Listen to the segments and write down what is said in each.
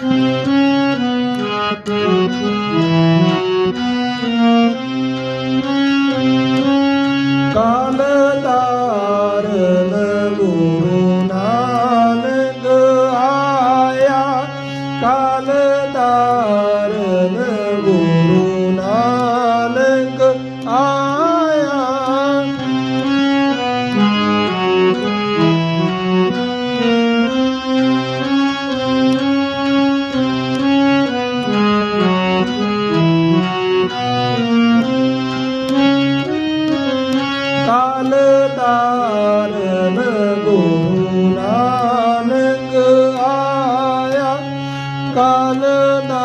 ਕਾਲ ਕਾਲ ਤਾਰਨ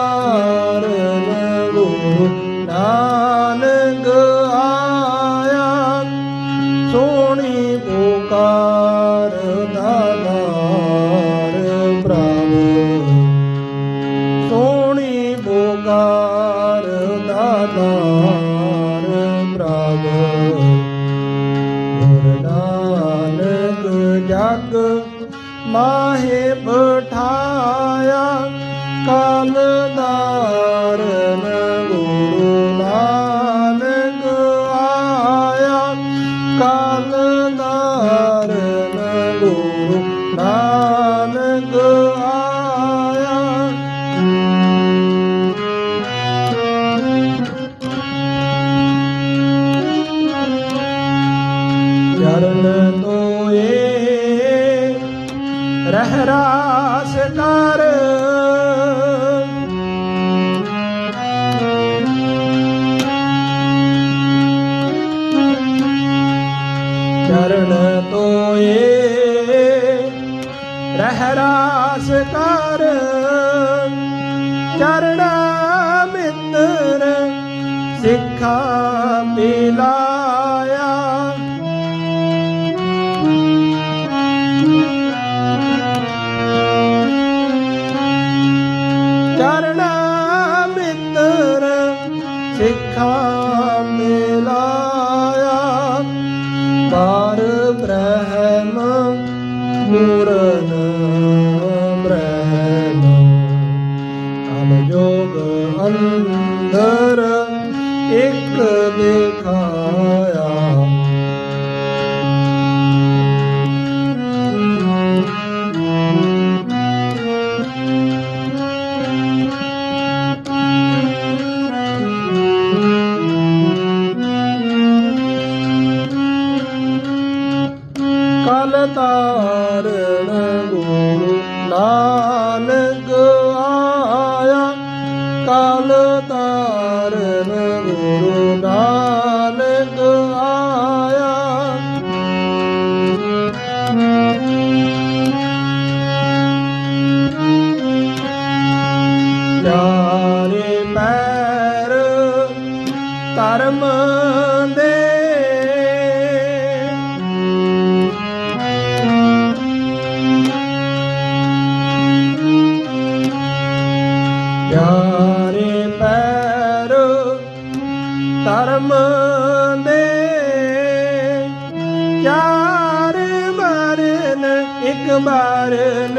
ਕਲ ਦਾਰਨ ਗੁਰੂ ਨਾਨਕ ਆਇਆ। ਕਲ ਦਾਰਨ ਗੁਰੂ ਨਾਨਕ ਆਇਆ। ਚਰਨ ਤੋਏ ਰਹਿ ਰਾਸ ਕਰ ਚਰਨ ਮਿੱਤਰ ਸਿੱਖਾ ਮਿਲਾਇਆ। ਚਰਨ ਮਿੱਤਰ ਸਿੱਖਾ ਅੰਦਰ ਇੱਕ ਦਿਖਾਇਆ ਕਲ ਤਾਰਨ ਗੁਰੂ ਨਾਨਕ ਆਇਆ। ਚਾਰੇ ਪੈਰ ਧਰਮ ਦੇ ਧਰਮ ਦੇ ਚਾਰ ਮਰਨ ਇੱਕ ਬਾਰਨ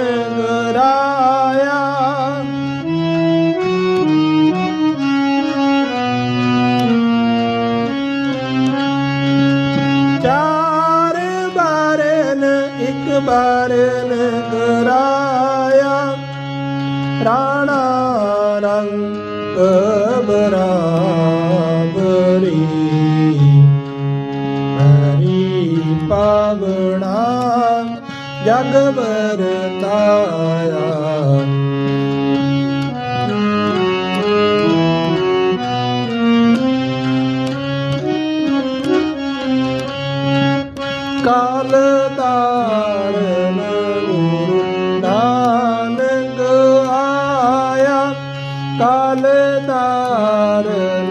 ਵਰਤਾਇਆ। ਕਾਲ ਤਾਰਨ ਗੁਰੂ ਨਾਨਕ ਆਇਆ। ਕਾਲ ਤਾਰਨ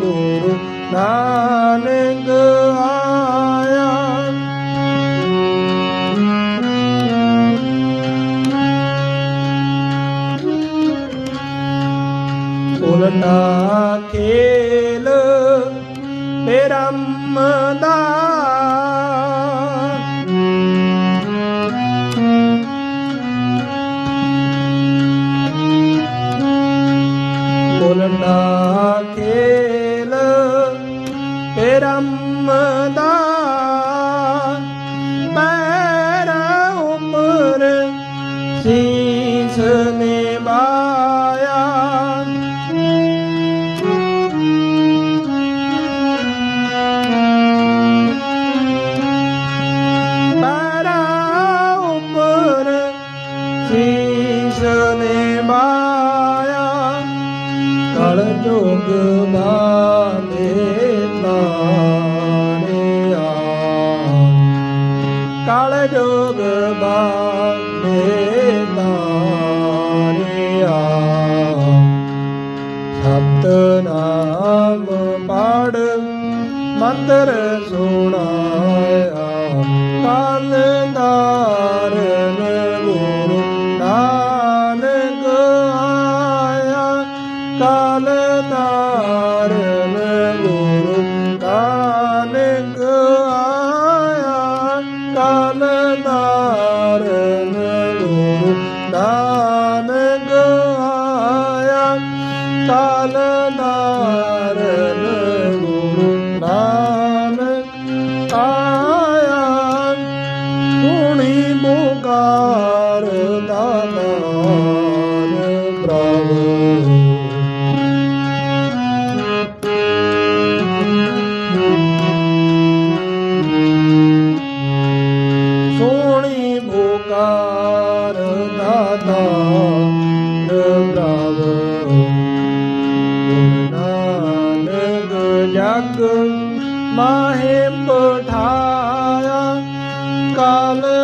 ਗੁਰੂ ਨਾਨਕ ਨਾ ਖੇਲ ਬੇਰਮ ਦਾ ਬੋਲ ਨਾ ਖੇਲ ਬੇਰਮ ਦਾ ਮੰਦਰ ਸੁਣਾਇਆ ਪਠਾਇਆ ਕਾਲ